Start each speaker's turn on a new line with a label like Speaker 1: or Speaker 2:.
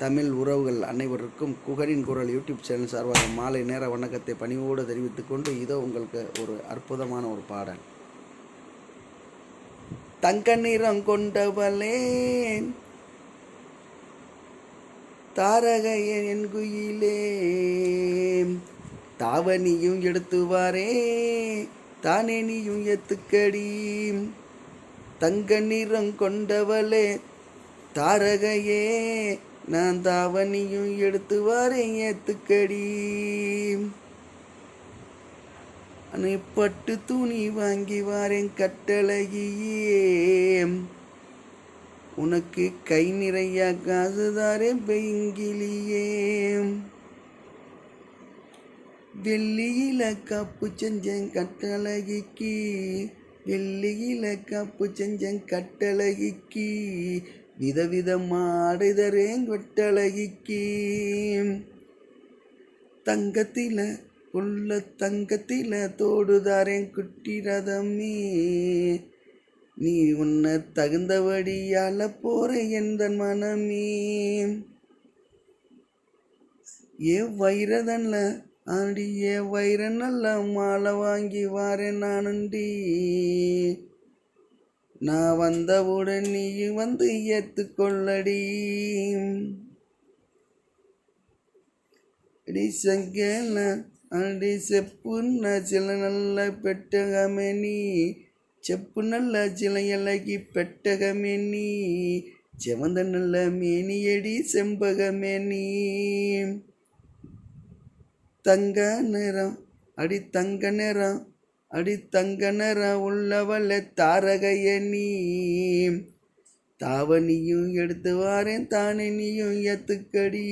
Speaker 1: தமிழ் உறவுகள் அனைவருக்கும் குகரின் குரல் யூடியூப் சேனல் சார்பாக மாலை நேர வணக்கத்தை பணிவோடு தெரிவித்துக் கொண்டு இதோ உங்களுக்கு ஒரு அற்புதமான ஒரு பாடல். தங்க நிறம் கொண்டவளே தாரகைய என் குயிலே தாவணியும் எடுத்துவாரே தானேனியும் தானே நீயும் எத்துக்கடி தங்க நிறம் கொண்டவளே தாரகையே நான் தாவணியும் எடுத்து வாரேன் ஏத்துக்கடி. அன்னை பட்டு துணி வாங்கி வாரேன் கட்டழகியே உனக்கு கை நிறைய காசுதாரே பெங்கிலியே வெள்ளியில காப்பு செஞ்சேன் கட்டழகிக்கு வெள்ளியில காப்பு செஞ்சேன் கட்டழகிக்கு விதவிதம் ஆடைதரேன் கொட்டழகிக்கு தங்கத்தில உள்ள தங்கத்தில தோடுதாரேன் குட்டி ரதமே. நீ உன்னை தகுந்தபடியால போற எந்த மனமே. ஏ வைரதன்ல ஆண்டி ஏ வைரன் நல்ல மாலை வாங்கி வாரேன் நானுண்டி. நான் வந்தவுடன் நீ வந்து ஏத்துக்கொள்ளடி அடி சங்கேல அடி செப்புன்ன சில நல்ல பெட்டகமே நீ. செப்பு நல்ல சில இலகி பெட்டகமே நீ. செவந்த நல்ல மேனியடி செம்பகமே நீ. தங்க நிறம் அடி தங்க நிறம் அடி தங்க உள்ளவள தாரகைய நீ. தாவணியும் எடுத்து வாரேன் தானே நீயும் எத்துக்கடி